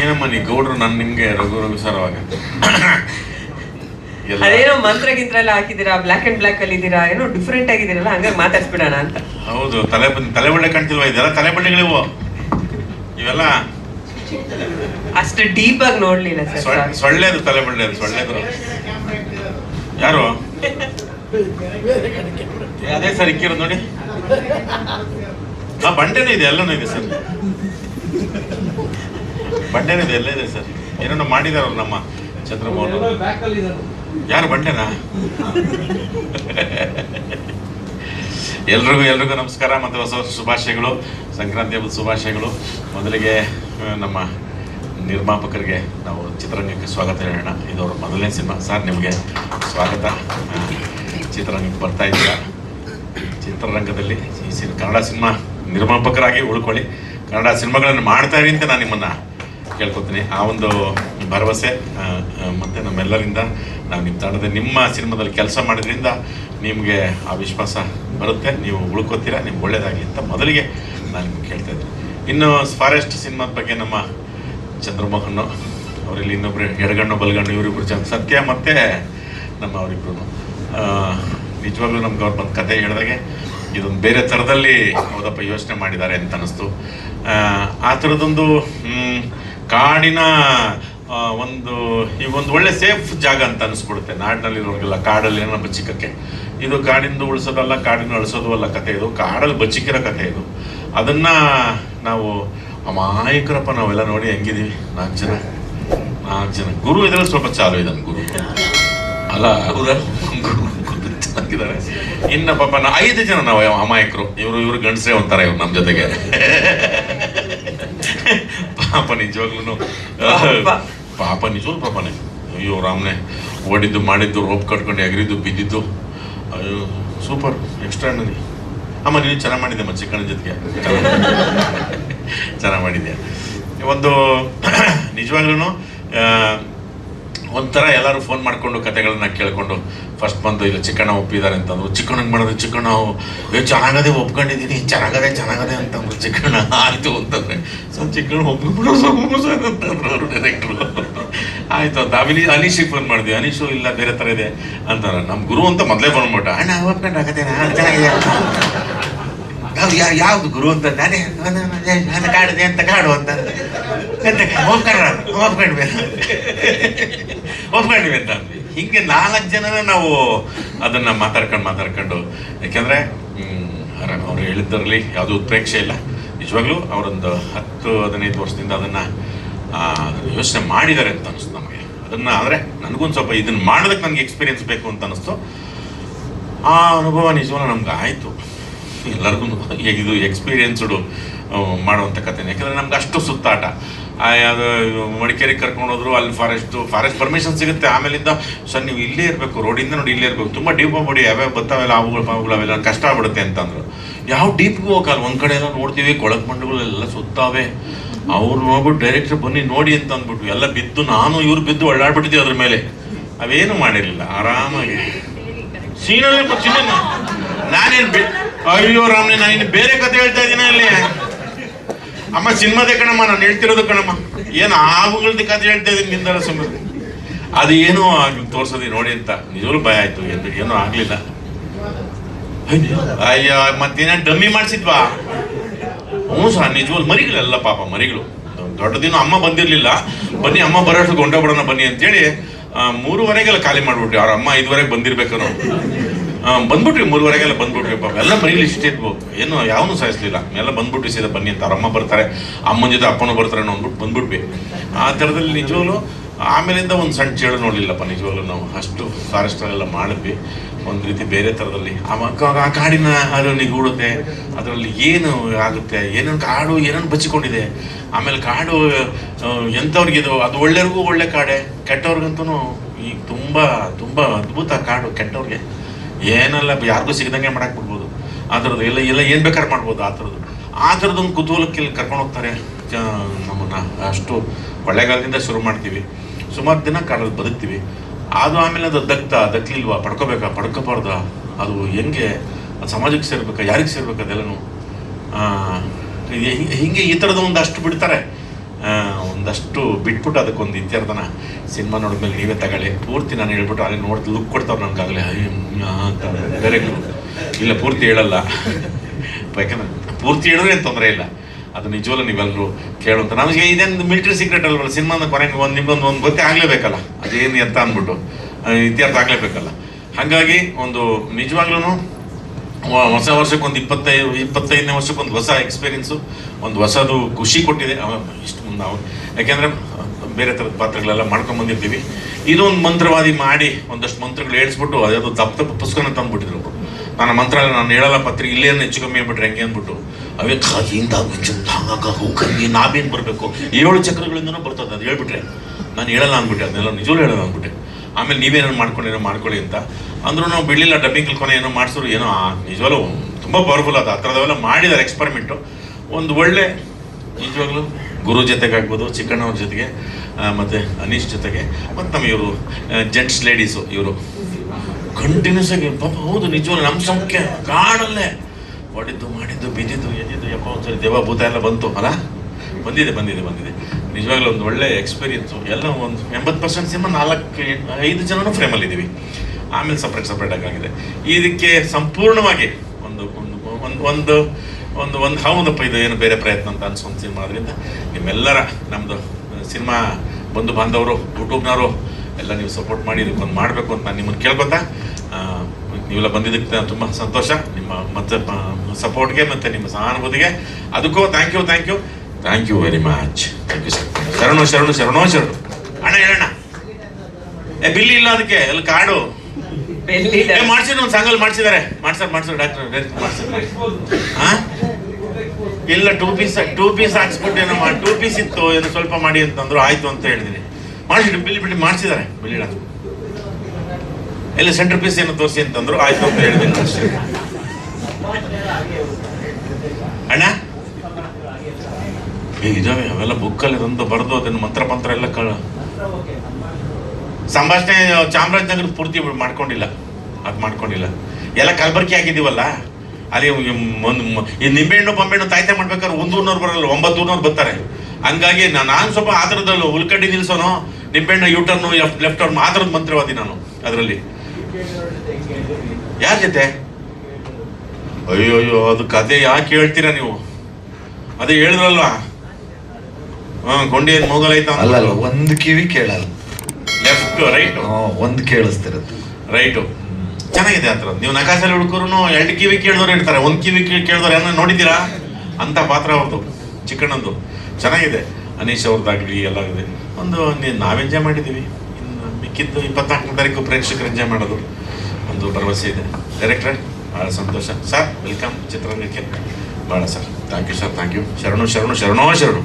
ಏನಮ್ಮ ನೀ ಗೌಡ್ರು ನಾನು ನಿಮಗೆ ರಘು ರಘು ಸರ್ ಅವಾಗ. ಅದೇನೋ ಮಂತ್ರ ಗಿಂತ್ರ ಎಲ್ಲ ಹಾಕಿದೀರಾ ಬ್ಲಾಕ್ ಅಂಡ್ ಬ್ಲಾಕ್ ಅಲ್ಲಿ ಇದ್ದೀರಾ? ಏನೋ ಡಿಫ್ರೆಂಟ್ ಆಗಿದ್ದೀರಲ್ಲ ಹಂಗಾಗಿ ಮಾತಾಡ್ಸ್ಬಿಡೋಣ ಅಂತ. ಹೌದು ತಲೆ ತಲೆ ಬಳ್ಳೆ ಕಾಣ್ತಿಲ್ವಾ ಇದೆಲ್ಲ? ತಲೆ ಬಳ್ಳೆಗಳಿವು. ಇವೆಲ್ಲ ಅಷ್ಟು ಡೀಪ್ ಆಗಿ ನೋಡ್ಲಿಲ್ಲ ಸರ್. ಸೊಳ್ಳೆ ಸೊಳ್ಳೆದು ತಲೆ ಬಳ್ಳೆ ಅದು ಸೊಳ್ಳೆದು. ಯಾರು? ಅದೇ ಸರ್ ಇಕ್ಕಿರೋದು ನೋಡಿ. ಆ ಬಂಡೆನೂ ಇದೆ ಎಲ್ಲನೂ ಇದೆ ಸರ್. ಬಂಡೆನೂ ಇದೆ ಎಲ್ಲ ಇದೆ ಸರ್. ಏನೇನೋ ಮಾಡಿದಾರ ನಮ್ಮ ಚಂದ್ರಮೋಹನ್ ಯಾರು ಬಂಡೆನಾ? ಎಲ್ರಿಗೂ ಎಲ್ರಿಗೂ ನಮಸ್ಕಾರ ಮತ್ತು ಹೊಸ ವರ್ಷ ಶುಭಾಶಯಗಳು ಸಂಕ್ರಾಂತಿ ಹಬ್ಬದ ಶುಭಾಶಯಗಳು. ಮೊದಲಿಗೆ ನಮ್ಮ ನಿರ್ಮಾಪಕರಿಗೆ ನಾವು ಚಿತ್ರರಂಗಕ್ಕೆ ಸ್ವಾಗತ ಹೇಳೋಣ. ಇದು ಅವರ ಮೊದಲನೇ ಸಿನಿಮಾ. ಸರ್ ನಿಮಗೆ ಸ್ವಾಗತ. ಚಿತ್ರರಂಗಕ್ಕೆ ಬರ್ತಾ ಇದ್ದೀರಾ? ಚಿತ್ರರಂಗದಲ್ಲಿ ಈ ಸಿನ್ ಕನ್ನಡ ಸಿನಿಮಾ ನಿರ್ಮಾಪಕರಾಗಿ ಉಳ್ಕೊಳ್ಳಿ. ಕನ್ನಡ ಸಿನಿಮಾಗಳನ್ನು ಮಾಡ್ತಾ ಇರಿ ಅಂತ ನಾನು ನಿಮ್ಮನ್ನು ಕೇಳ್ಕೊತೀನಿ. ಆ ಒಂದು ಭರವಸೆ ಮತ್ತು ನಮ್ಮೆಲ್ಲರಿಂದ ನಾವು ನಿಮ್ಮ ತಂಡದ ನಿಮ್ಮ ಸಿನಿಮಾದಲ್ಲಿ ಕೆಲಸ ಮಾಡಿದ್ರಿಂದ ನಿಮಗೆ ಆ ವಿಶ್ವಾಸ ಬರುತ್ತೆ. ನೀವು ಉಳ್ಕೋತೀರಾ ನಿಮ್ಗೆ ಒಳ್ಳೇದಾಗಲಿ ಅಂತ ಮೊದಲಿಗೆ ನಾನು ನಿಮ್ಗೆ ಕೇಳ್ತಾ ಇದ್ದೀನಿ. ಇನ್ನು ಫಾರೆಸ್ಟ್ ಸಿನಿಮಾದ ಬಗ್ಗೆ ನಮ್ಮ ಚಂದ್ರಮೋಹನ್ ಅವರಲ್ಲಿ ಇನ್ನೊಬ್ರು ಎಡಗಣ್ಣು ಬಲಗಣ್ಣು ಇವರಿಬ್ಬರು ಜನ ಸತ್ಯ ಮತ್ತು ನಮ್ಮ ಅವರಿಬ್ರು ನಿಜವಾಗ್ಲೂ ನಮ್ಗೆ ಅವ್ರು ಬಂದು ಕತೆ ಹೇಳಿದಾಗೆ ಇದೊಂದು ಬೇರೆ ಥರದಲ್ಲಿ ಹೌದಪ್ಪ ಯೋಚನೆ ಮಾಡಿದ್ದಾರೆ ಅಂತ ಅನಿಸ್ತು. ಆ, ಥರದೊಂದು ಕಾಡಿನ ಒಂದು, ಈ ಒಂದು ಒಳ್ಳೆ ಸೇಫ್ ಜಾಗ ಅಂತ ಅನಿಸ್ಬಿಡುತ್ತೆ. ನಾಡಿನಲ್ಲಿರೋರಿಗೆಲ್ಲ ಕಾಡಲ್ಲಿ ಏನೋ ಬಚ್ಚಿಕಕ್ಕೆ. ಇದು ಕಾಡಿಂದ ಉಳಿಸೋದಲ್ಲ, ಕಾಡಿನ ಅಳಿಸೋದು ಅಲ್ಲ ಕತೆ ಇದು. ಕಾಡಲ್ಲಿ ಬಚ್ಚಿಕಿರೋ ಕತೆ ಇದು. ಅದನ್ನ ನಾವು ಅಮಾಯಕರಪ್ಪ ನಾವೆಲ್ಲ ನೋಡಿ ಹೆಂಗಿದೀವಿ. ನಾಲ್ಕು ಜನ. ನಾಲ್ಕು ಜನ. ಗುರು ಇದ್ರಲ್ಲಿ ಸ್ವಲ್ಪ ಚಾಲು ಇದ್ದಾನೆ ಗುರು. ಅಲ್ಲ ಗುರು ಚೆನ್ನಾಗಿದ್ದಾರೆ. ಪಾಪ ಐದು ಜನ ನಾವು, ಅಮಾಯಕರು. ಇವರು ಇವರು ಗಂಡಸೇ ಒಂಥರ ಇವ್ರು ನಮ್ಮ ಜೊತೆಗೆ. ಪಾಪ ನಿಜವಾಗ್ಲೂ ಪಾಪ. ನಿಜವಾಗ್ಲೂ ಪಾಪನೇ. ಅಯ್ಯೋ ರಾಮ್ನೆ ಓಡಿದ್ದು ಮಾಡಿದ್ದು ರೋಪ್ ಕಟ್ಕೊಂಡು ಎಗರಿದ್ದು ಬಿದ್ದಿದ್ದು. ಅಯ್ಯೋ ಸೂಪರ್ ಎಕ್ಸ್ಟ್ರಾ ಅಮ್ಮ ನೀನು ಚೆನ್ನಾಗಿ ಮಾಡಿದ್ದೆ ಅಮ್ಮ ಚಿಕ್ಕಣ್ಣ ಜೊತೆಗೆ? ಚೆನ್ನಾಗಿ ಮಾಡಿದ್ಯಾ? ಒಂದು ನಿಜವಾಗ್ಲೂ ಒಂಥರ ಎಲ್ಲರೂ ಫೋನ್ ಮಾಡಿಕೊಂಡು ಕತೆಗಳನ್ನ ಕೇಳಿಕೊಂಡು ಫಸ್ಟ್ ಬಂದು ಇಲ್ಲ ಚಿಕ್ಕಣ್ಣ ಒಪ್ಪಿದ್ದಾರೆ ಅಂತಂದ್ರು ಚಿಕ್ಕಣ್ಣಂಗೆ ಮಾಡಿದ್ರೆ ಚಿಕ್ಕಣ್ಣ, ಏ, ಚೆನ್ನಾಗದೆ ಒಪ್ಕೊಂಡಿದ್ದೀನಿ, ಚೆನ್ನಾಗದೆ ಚೆನ್ನಾಗದೆ ಅಂತಂದ್ರು ಚಿಕ್ಕಣ್ಣ. ಆಯಿತು ಅಂತಂದ್ರೆ ಸೊ ಚಿಕ್ಕಣ್ಣ ಒಪ್ಪಿಬಿಡು ಅಂತಂದ್ರು ಅವರು ಡೈರೆಕ್ಟ್ರು ಆಯಿತು ಅಂತ ಅವಿನಿ ಅನೀಶಿಗೆ ಫೋನ್ ಮಾಡಿದ್ವಿ ಅನೀಶು ಇಲ್ಲ, ಬೇರೆ ಥರ ಇದೆ ಅಂತಾರೆ. ನಮ್ಮ ಗುರು ಅಂತ ಮೊದಲೇ ಫೋನ್ ಮಾಡ್ಬಿಟ್ಟ, ಅಣ್ಣ, ಒಪ್ಕೊಂಡು ಆಗತ್ತೆ ಚೆನ್ನಾಗಿದೆ ಯಾವ್ದು ಗುರು ಅಂತ ನಾನೇ ನಾನು ಕಾಡಿದೆ ಅಂತ ಕಾಡು ಅಂತ. ಎಂತ ಒಪ್ಕೊಂಡ ಒಪ್ಕೊಂಡ್ವಿ ಒಪ್ಕೊಂಡ್ವಿ ಅಂತ ಹಿಂಗೆ ನಾಲ್ಕು ಜನನ ನಾವು ಅದನ್ನ ಮಾತಾಡ್ಕೊಂಡು ಮಾತಾಡ್ಕೊಂಡು. ಯಾಕೆಂದ್ರೆ ಅವ್ರು ಹೇಳಿದ್ದರಲ್ಲಿ ಯಾವುದೂ ಉತ್ಪ್ರೇಕ್ಷೆ ಇಲ್ಲ. ನಿಜವಾಗ್ಲೂ ಅವರೊಂದು ಹತ್ತು, ಹದಿನೈದು ವರ್ಷದಿಂದ ಅದನ್ನ ಯೋಚನೆ ಮಾಡಿದ್ದಾರೆ ಅಂತ ಅನಿಸ್ತು ನಮಗೆ. ಅದನ್ನ ಅಂದ್ರೆ ನನಗೊಂದು ಸ್ವಲ್ಪ ಇದನ್ನ ಮಾಡೋದಕ್ಕೆ ನನಗೆ ಎಕ್ಸ್ಪೀರಿಯನ್ಸ್ ಬೇಕು ಅಂತ ಅನಿಸ್ತು. ಆ ಅನುಭವ ನಿಜವಾಗ್ಲೂ ನಮ್ಗೆ ಆಯಿತು. ಎಲ್ಲರಿಗೂ ಇದು ಎಕ್ಸ್ಪೀರಿಯನ್ಸ್ಡು ಮಾಡುವಂಥ ಕಥೆನೇ. ಯಾಕಂದರೆ ನಮ್ಗೆ ಅಷ್ಟು ಸುತ್ತಾಟ. ಅದು ಮಡಿಕೇರಿಗೆ ಕರ್ಕೊಂಡು ಹೋದ್ರು ಅಲ್ಲಿ ಫಾರೆಸ್ಟು ಫಾರೆಸ್ಟ್ ಪರ್ಮಿಷನ್ ಸಿಗುತ್ತೆ. ಆಮೇಲಿಂದ ಸರ್ ನೀವು ಇಲ್ಲೇ ಇರಬೇಕು. ರೋಡಿಂದ ನೋಡಿ ಇಲ್ಲೇ ಇರಬೇಕು. ತುಂಬ ಡೀಪ್ ಮಾಡಿ ಯಾವ್ಯಾವ ಬರ್ತಾವೆಲ್ಲ ಅವುಗಳು ಪಾವುಗಳು ಅವೆಲ್ಲ ಕಷ್ಟ ಆಗ್ಬಿಡುತ್ತೆ ಅಂತಂದ್ರು. ಯಾವ ಡೀಪ್ಗೂ ಹೋಗಲ್ಲ. ಒಂದು ಕಡೆ ಎಲ್ಲ ನೋಡ್ತೀವಿ. ಕೊಳಕ್ ಮಂಡುಗಳೆಲ್ಲ ಸುತ್ತಾವೆ. ಅವ್ರು ನೋಡ್ಬಿಟ್ಟು ಡೈರೆಕ್ಟರ್ ಬನ್ನಿ ನೋಡಿ ಅಂತ ಅಂದ್ಬಿಟ್ಟು ಎಲ್ಲ ಬಿದ್ದು ನಾನು ಇವ್ರು ಬಿದ್ದು ಒಳ್ಳಾಡ್ಬಿಟ್ಟಿದ್ದೀವಿ ಅದ್ರ ಮೇಲೆ. ಅವೇನು ಮಾಡಿರಲಿಲ್ಲ. ಆರಾಮಾಗಿ. ಸೀನಲ್ಲಿ ನಾನೇನು ಬಿಟ್ಟು ಅಯ್ಯೋ ರಾಮ್ನೆ ನಾನು ಬೇರೆ ಕತೆ ಹೇಳ್ತಾ ಇದ್ದೀನಿ ಅಲ್ಲಿ. ಅಮ್ಮ ಸಿನಿಮಾದ ಕಣಮ್ಮ ನಾನು ಹೇಳ್ತಿರೋದು ಕಣಮ್ಮ. ಏನು ಆವುಗಳದ್ದು ಕತೆ ಹೇಳ್ತಾ ಇದ್ದೀನಿ ನಿಂದರ ಸುಮ್ಮನೆ ಅದು ಏನೋ ತೋರ್ಸೋದಿ ನೋಡಿ ಅಂತ. ನಿಜವೂ ಭಯ ಆಯ್ತು. ಏನು ಏನೂ ಆಗ್ಲಿಲ್ಲ. ಅಯ್ಯೋ ಮತ್ತೇನ ಡಮ್ಮಿ ಮಾಡಿಸಿದ್ವಾ? ಹ್ಞೂ ಸರ್ ನಿಜವಲ್ ಮರಿಗಳಲ್ಲ ಪಾಪ ಮರಿಗಳು. ದೊಡ್ಡ ದಿನ ಅಮ್ಮ ಬಂದಿರಲಿಲ್ಲ. ಬನ್ನಿ ಅಮ್ಮ ಬರೋಷ್ಟು ಗೊಂಡ ಬಿಡೋಣ ಬನ್ನಿ ಅಂತೇಳಿ ಮೂರುವರೆಗೆಲ್ಲ ಖಾಲಿ ಮಾಡ್ಬಿಟ್ರಿ. ಅವ್ರ ಅಮ್ಮ ಐದುವರೆಗೆ ಬಂದಿರ್ಬೇಕು ನಾವು ಆ, ಬಂದ್ಬಿಟ್ರಿ, ಮೂರುವರೆಗೆಲ್ಲ ಬಂದ್ಬಿಟ್ರಿ, ಪಾಪ. ಎಲ್ಲ ಮರಿಗಳು ಇಷ್ಟೇ ಏನು, ಯಾವನು ಸಾಯಿಸ್ಲಿಲ್ಲ. ಎಲ್ಲ ಬಂದ್ಬಿಟ್ಟು ಸೀದಾ ಬನ್ನಿ ಅಂತ ಅಮ್ಮ ಬರ್ತಾರೆ. ಅಮ್ಮನ ಜೊತೆ ಅಪ್ಪನೂ ಬರ್ತಾರೆ ಅನ್ನೋ ಅಂದ್ಬಿಟ್ಟು ಬಂದ್ಬಿಟ್ವಿ. ಆ ಥರದಲ್ಲಿ ನಿಜವಾಗ್ಲು, ಆಮೇಲಿಂದ ಒಂದು ಸಣ್ಣ ಚೇಳು ನೋಡಲಿಲ್ಲಪ್ಪ ನಿಜವಾಗ್ಲು ನಾವು. ಅಷ್ಟು ಫಾರೆಸ್ಟಲ್ಲೆಲ್ಲ ಮಾಡಿದ್ವಿ. ಒಂದು ರೀತಿ ಬೇರೆ ಥರದಲ್ಲಿ. ಆವಾಗ ಆ ಕಾಡಿನ ಅದು ನಿಗೂಡುತ್ತೆ. ಅದರಲ್ಲಿ ಏನು ಆಗುತ್ತೆ, ಏನೇನು ಕಾಡು, ಏನೇನು ಬಚ್ಚಿಕೊಂಡಿದೆ. ಆಮೇಲೆ ಕಾಡು ಎಂಥವ್ರಿಗಿದು ಅದು ಒಳ್ಳೆಯವ್ರಿಗೂ ಒಳ್ಳೆ ಕಾಡೆ. ಕೆಟ್ಟವ್ರಿಗಂತೂ ಈಗ ತುಂಬ ತುಂಬ ಅದ್ಭುತ ಕಾಡು ಕೆಟ್ಟವ್ರಿಗೆ. ಏನೆಲ್ಲ, ಯಾರಿಗೂ ಸಿಗದಂಗೆ ಮಾಡಕ್ ಬಿಡ್ಬೋದು. ಆ ಥರದ್ದು. ಎಲ್ಲ ಎಲ್ಲ ಏನು ಬೇಕಾದ್ರೆ ಮಾಡ್ಬೋದು ಆ ಥರದ್ದು. ಆ ಥರದೊಂದು ಕುತೂಹಲಕ್ಕೆ ಇಲ್ಲಿ ಕರ್ಕೊಂಡು ಹೋಗ್ತಾರೆ ನಮ್ಮನ್ನು. ಅಷ್ಟು ಕೊಳ್ಳೆಗಾಲದಿಂದ ಶುರು ಮಾಡ್ತೀವಿ. ಸುಮಾರು ದಿನ ಕಾಲದಲ್ಲಿ ಬದುಕ್ತೀವಿ. ಅದು ಆಮೇಲೆ ಅದು ದಕ್ತಾ ದಕ್ಲಿಲ್ವಾ ಪಡ್ಕೋಬೇಕಾ? ಪಡ್ಕೋಬಾರ್ದ? ಅದು ಹೆಂಗೆ? ಸಮಾಜಕ್ಕೆ ಸೇರ್ಬೇಕಾ? ಯಾರಿಗೆ ಸೇರ್ಬೇಕು ಅದೆಲ್ಲನೂ? ಹಿಂಗೆ ಈ ಥರದ ಒಂದು ಅಷ್ಟು ಬಿಡ್ತಾರೆ. ಒಂದಷ್ಟು ಬಿಟ್ಬಿಟ್ಟು ಅದಕ್ಕೊಂದು ಇತ್ಯರ್ಥನ ಸಿನಿಮಾ ನೋಡಿದ್ಮೇಲೆ ನೀವೇ ತಗೊಳ್ಳಿ. ಪೂರ್ತಿ ನಾನು ಹೇಳ್ಬಿಟ್ಟು ಅಲ್ಲಿ ನೋಡಿದ ಲುಕ್ ಕೊಡ್ತಾವ್ರು ನನಗಾಗಲೇ. ಅಂತ ಇಲ್ಲ, ಪೂರ್ತಿ ಹೇಳಲ್ಲ. ಯಾಕಂದ್ರೆ ಪೂರ್ತಿ ಹೇಳಿದ್ರೆ ಏನು ತೊಂದರೆ ಇಲ್ಲ. ಅದು ನಿಜವಲ್ಲ ನೀವೆಲ್ಲರೂ ಕೇಳುವಂತ. ನಮಗೆ ಇದೇನು ಮಿಲಿಟರಿ ಸೀಕ್ರೆಟ್ ಅಲ್ವಲ್ಲ, ಸಿನಿಮಾದ ಕೊನೆಗೆ ಒಂದು ನಿಮ್ಗೊಂದು ಒಂದು ಗೊತ್ತೇ ಆಗಲೇಬೇಕಲ್ಲ. ಅದೇನು ಅಂತ ಅಂದ್ಬಿಟ್ಟು. ಇತ್ಯರ್ಥ ಆಗಲೇಬೇಕಲ್ಲ. ಹಾಗಾಗಿ ಒಂದು ನಿಜವಾಗ್ಲೂ ಹೊಸ ವರ್ಷಕ್ಕೊಂದು ಇಪ್ಪತ್ತೈದು ಇಪ್ಪತ್ತೈದನೇ ವರ್ಷಕ್ಕೊಂದು ಹೊಸ ಎಕ್ಸ್ಪೀರಿಯನ್ಸು ಒಂದು ಹೊಸದು ಖುಷಿ ಕೊಟ್ಟಿದೆ. ಇಷ್ಟು ಮುಂದೆ ನಾವು ಯಾಕೆಂದರೆ, ಬೇರೆ ಥರದ ಪಾತ್ರಗಳೆಲ್ಲ ಮಾಡ್ಕೊಂಡು ಬಂದಿರ್ತೀವಿ. ಇದೊಂದು ಮಂತ್ರವಾದಿ ಮಾಡಿ ಒಂದಷ್ಟು ಮಂತ್ರಗಳು ಹೇಳಿಸ್ಬಿಟ್ಟು ಅದ್ಯಾವುದು ತಪ್ಪು ತಪ್ಪು ಪುಸ್ತಕನ ತಂದುಬಿಟ್ಟಿದ್ರು ಅವರು. ನನ್ನ ಮಂತ್ರ ನಾನು ಹೇಳಲ್ಲ, ಪತ್ರಿಕೆ ಇಲ್ಲೇ ಹೆಚ್ಚು ಕಮ್ಮಿ ಆಗ್ಬಿಟ್ರೆ ಹೆಂಗೆ ಅಂದ್ಬಿಟ್ಟು. ಅವೇ ಖಾಗಿಂದ ಹೋಗಿ ನಾವೇನು ಬರಬೇಕು. ಏಳು ಚಕ್ರಗಳಿಂದನೂ ಬರ್ತದೆ, ಅದು ಹೇಳ್ಬಿಟ್ರೆ. ನಾನು ಹೇಳಲ್ಲ ಅಂದ್ಬಿಟ್ಟೆ, ಅದನ್ನೆಲ್ಲ ನಿಜವೂ ಹೇಳಲ್ಲ ಅಂದ್ಬಿಟ್ಟೆ. ಆಮೇಲೆ ನೀವೇನೋ ಮಾಡ್ಕೊಂಡಿರೋ ಮಾಡ್ಕೊಳ್ಳಿ ಅಂತ. ಅಂದ್ರೂ ನಾವು ಬಿಡ್ಲಿಲ್ಲ, ಡಬ್ಬಿಂಗ್ ಕಲ್ಕೊಂಡು ಏನೋ ಮಾಡಿಸಿದ್ರು, ಏನೋ ನಿಜವಾಗ್ಲೂ ತುಂಬ ಪವರ್ಫುಲ್ ಆದ ಆ ಥರದವೆಲ್ಲ ಮಾಡಿದ್ದಾರೆ ಎಕ್ಸ್ಪರಿಮೆಂಟು ಒಂದು ಒಳ್ಳೆ, ನಿಜವಾಗ್ಲೂ ಗುರು ಜೊತೆಗಾಗ್ಬೋದು ಚಿಕ್ಕಣ್ಣವ್ರ ಜೊತೆಗೆ ಮತ್ತು ಅನೀಶ್ ಜೊತೆಗೆ, ಮತ್ತು ನಮ್ಮ ಇವರು ಜೆಂಟ್ಸ್ ಲೇಡೀಸು ಇವರು. ಕಂಟಿನ್ಯೂಸ್ ಆಗಿ, ಪಾಪ, ಹೌದು, ನಿಜವಾಗ್ಲೂ ನಮ್ಮ ಸಂಖ್ಯೆ, ಕಾಡಲ್ಲೇ. ಹೊಡಿದ್ದು ಮಾಡಿದ್ದು, ಬಿದ್ದಿದ್ದು, ಎದ್ದಿದ್ದು, ಯಪ್ಪ, ಒಂದ್ಸರಿ ದೇವ, ಭೂತ ಎಲ್ಲ ಬಂತು, ಅಲ್ಲ? ಬಂದಿದೆ ಬಂದಿದೆ ಬಂದಿದೆ. ನಿಜವಾಗ್ಲೂ ಒಂದು ಒಳ್ಳೆ ಎಕ್ಸ್ಪೀರಿಯನ್ಸು ಎಲ್ಲ ಒಂದು ಎಂಬತ್ತು ಪರ್ಸೆಂಟ್ ಸಿನಿಮಾ ನಾಲ್ಕು, ಐದು ಜನನೂ ಫ್ರೇಮಲ್ಲಿ ಇದ್ದೀವಿ ಆಮೇಲೆ ಸಪ್ರೇಟ್ ಸಪ್ರೇಟ್ ಆಗಿದೆ ಇದಕ್ಕೆ ಸಂಪೂರ್ಣವಾಗಿ ಒಂದು ಒಂದು ಒಂದು ಒಂದು ಒಂದು ಹೌದಪ್ಪ ಇದು ಏನು ಬೇರೆ ಪ್ರಯತ್ನ ಅಂತ ಅನ್ಸೊಂದು ಸಿನಿಮಾ ಅದರಿಂದ ನಿಮ್ಮೆಲ್ಲರ ನಮ್ಮದು ಸಿನಿಮಾ ಬಂಧು ಬಾಂಧವರು, ಯೂಟ್ಯೂಬ್ನವರು, ಎಲ್ಲ ನೀವು ಸಪೋರ್ಟ್ ಮಾಡಿ, ಇದಕ್ಕೊಂದು ಮಾಡಬೇಕು ಅಂತ ನಾನು ನಿಮ್ಮನ್ನು ಕೇಳ್ಕೊತಾ ನೀವೆಲ್ಲ ಬಂದಿದ್ದಕ್ಕೆ ನಾನು ತುಂಬ ಸಂತೋಷ. ನಿಮ್ಮ ಮತ್ತೆ ಸಪೋರ್ಟ್ಗೆ ಮತ್ತು ನಿಮ್ಮ ಸಹಾನುಭೂತಿಗೆ ಅದಕ್ಕೂ thank you thank you thank you very much thank you sir ಶರಣು ಶರಣು, ಶರಣೋ, ಶರಣು. ಅಣ್ಣ, ಹೇಳಣ್ಣ. ಏ, ಬಿಲ್ಲಿ ಇಲ್ಲ ಅದಕ್ಕೆ, ಅಲ್ಲಿ ಏ ಮಾಡ್ಸಿದ್ರು ಒಂದು ಸಂಘಲ್ ಮಾಡ್ಸಿದ್ದಾರೆ ಮಾಡ್ಸರ್ ಮಾಡ್ಸರ್, ಡಾಕ್ಟರ್ ಇಲ್ಲ ಟೂ ಪೀಸ್ ಟೂ ಪೀಸ್ ಹಾಕ್ಸ್ಬಿಟ್ಟು ಏನೋ ಟೂ ಪೀಸ್ ಇತ್ತು, ಏನೋ ಸ್ವಲ್ಪ ಮಾಡಿ ಅಂತಂದ್ರು ಆಯ್ತು ಅಂತ ಹೇಳಿದ್ರಿ. ಮಾಡಿಸಿ ಬಿಲ್ ಬಿಟ್ಟು ಮಾಡ್ಸಿದ್ದಾರೆ ಬಿಲ್ಲಿ ಇಲ್ಲ ಸೆಂಟರ್ ಪೀಸ್ ಏನೋ ತೋರಿಸಿ ಅಂತಂದ್ರು ಆಯ್ತು ಅಂತ ಹೇಳಿದೆ ಅಣ್ಣ? ಈಗ ಅವೆಲ್ಲ ಬುಕ್ಕಲ್ಲಿ ಇರೋಂಥ ಬರೆದು, ಅದನ್ನು ಮಂತ್ರ ಪಂತ್ರ ಎಲ್ಲ ಕಳ. ಸಂಭಾಷಣೆ ಚಾಮರಾಜನಗರ ಪೂರ್ತಿ ಮಾಡ್ಕೊಂಡಿಲ್ಲ. ಅದು ಮಾಡ್ಕೊಂಡಿಲ್ಲ. ಎಲ್ಲ ಕಲಬರ್ಕಿ ಆಗಿದ್ದೀವಲ್ಲ, ಅಲ್ಲಿ ಒಂದು ಈ ನಿಂಬೆಹಣ್ಣು, ಬೊಂಬೆಹಣ್ಣು ತಾಯ್ತೆ ಮಾಡ್ಬೇಕಾದ್ರೆ ಒಂದು ಊರ್ನವ್ರು ಬರಲ್ಲ ಒಂಬತ್ತು ಊರ್ನವ್ರು ಬರ್ತಾರೆ. ಹಂಗಾಗಿ ನಾನು ಸ್ವಲ್ಪ ಆ ಥರದಲ್ಲೂ ಉಳ್ಕಡ್ಡಿ ನಿಲ್ಸೋನು, ನಿಂಬೆಹಣ್ಣು ಯೂಟರ್ನು ಲೆಫ್ಟ್ ಟರ್ನ್ ಆಧಾರದ ಮಂತ್ರವಾದಿ ನಾನು ಅದರಲ್ಲಿ. ಯಾರ ಜೊತೆ? ಅಯ್ಯೋ ಅಯ್ಯೋ ಅದು ಕತೆ ಯಾಕೆ ಹೇಳ್ತೀರಾ ನೀವು? ಅದೇ ಹೇಳಿದ್ರಲ್ವಾ? ಹಾ, ಗೊಂಡಿ ಏನ್ ಅಲ್ಲ ಒಂದು ಕಿವಿ ಕೇಳಲ್ಲ. ಲೆಫ್ಟ್ ರೈಟ್ ಒಂದು ಕೇಳಿಸ್ತಿರತ್ತೆ. ರೈಟು ಚೆನ್ನಾಗಿದೆ ಆ ನೀವು ನಕಾಸಲ್ಲಿ ಹುಡುಕರು ಎರಡು ಕಿವಿ ಕೇಳಿದವ್ರು ಇರ್ತಾರೆ ಒಂದು ಕಿವಿ ಕೇಳಿದವ್ರು ಏನೋ ನೋಡಿದ್ದೀರಾ? ಅಂತ ಪಾತ್ರ ಅವ್ರದ್ದು ಚಿಕ್ಕಣ್ಣಂದು. ಚೆನ್ನಾಗಿದೆ. ಅನೀಶ್ ಅವ್ರದ್ದಾಗಲಿ ಎಲ್ಲ ಇದೆ. ಒಂದು ನಾವು ಎಂಜಾಯ್ ಮಾಡಿದ್ದೀವಿ. ಇನ್ನು ಮಿಕ್ಕಿದ್ದು ಇಪ್ಪತ್ನಾಲ್ಕನೇ ತಾರೀಕು ಪ್ರೇಕ್ಷಕರು ಎಂಜಾಯ್ ಮಾಡೋದು. ಒಂದು ಭರವಸೆ ಇದೆ. ಡೈರೆಕ್ಟ್ರೇ ಭಾಳ ಸಂತೋಷ. ಸರ್ ವೆಲ್ಕಮ್ ಚಿತ್ರರಂಗಕ್ಕೆ ಭಾಳ sir. Thank you sir thank you ಶರಣು ಶರಣು ಶರಣೋ ಶರಣು.